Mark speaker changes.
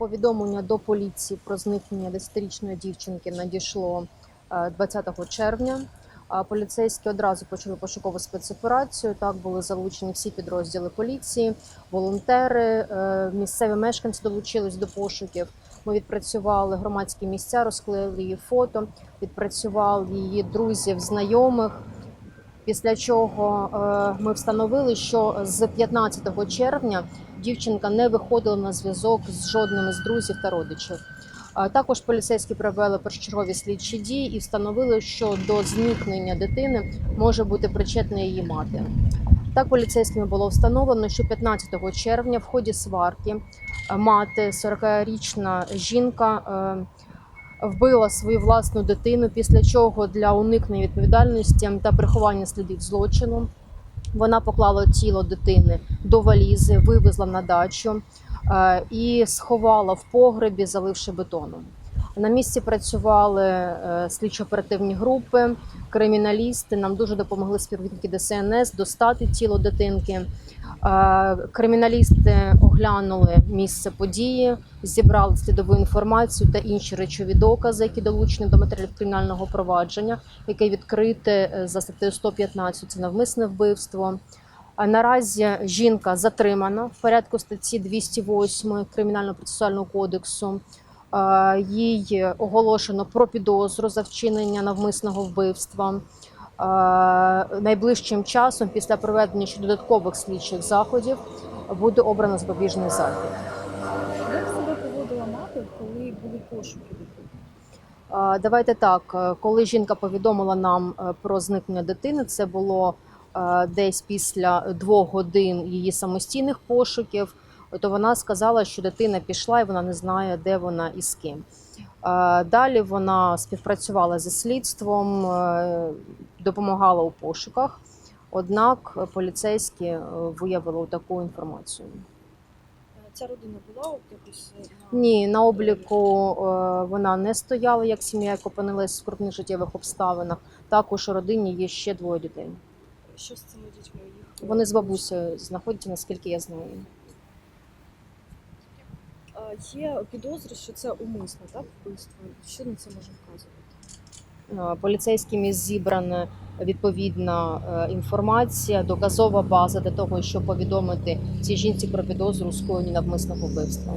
Speaker 1: Повідомлення до поліції про зникнення 10-річної дівчинки надійшло е, 20 червня. А Поліцейські одразу почали пошукову спецоперацію. Так були залучені всі підрозділи поліції, волонтери, е, місцеві мешканці долучились до пошуків. Ми відпрацювали громадські місця, розклеїли її фото, відпрацювали її друзів, знайомих. Після чого е, ми встановили, що з 15 червня дівчинка не виходила на зв'язок з жодним з друзів та родичів. Також поліцейські провели першочергові слідчі дії і встановили, що до зникнення дитини може бути причетна її мати. Так, поліцейськими було встановлено, що 15 червня в ході сварки е, мати 40-річна жінка е, вбила свою власну дитину, після чого для уникнення відповідальності та приховання слідів злочину вона поклала тіло дитини до валізи, вивезла на дачу е, і сховала в погребі, заливши бетоном. На місці працювали е, слідчо-оперативні групи, криміналісти. Нам дуже допомогли співробітники ДСНС достати тіло дитинки. Е, Криміналісти оглянули місце події, зібрали слідову інформацію та інші речові докази, які долучені до матеріалів кримінального провадження, яке відкрите е, за статтею 115 – це навмисне вбивство. Наразі жінка затримана в порядку статті 208 Кримінально-процесуального кодексу. Е, Їй оголошено про підозру за вчинення навмисного вбивства. Е, Найближчим часом, після проведення ще додаткових слідчих заходів, буде обрано запобіжний захід.
Speaker 2: Як себе поводила мати, коли були пошуки?
Speaker 1: Е, Давайте так, коли жінка повідомила нам про зникнення дитини, це було десь після двох годин її самостійних пошуків. То вона сказала, що дитина пішла і вона не знає, де вона і з ким. Далі вона співпрацювала зі слідством, е, допомагала у пошуках. Однак поліцейські е, виявили таку інформацію.
Speaker 2: Ця родина була якось е, на
Speaker 1: Ні, на обліку вона не стояла як сім'я, яка опинилась в скрутних життєвих обставинах. Також у родині є ще двоє дітей.
Speaker 2: що з цими дітьми їх
Speaker 1: Вони з бабусею знаходяться, наскільки я знаю.
Speaker 2: Є підозри, що це умисне, так вбивство. Що на це може вказувати?
Speaker 1: Е, Поліцейськими зібрана відповідна е, інформація, доказова база для того, щоб повідомити цій жінці про підозру скоєння навмисного вбивства.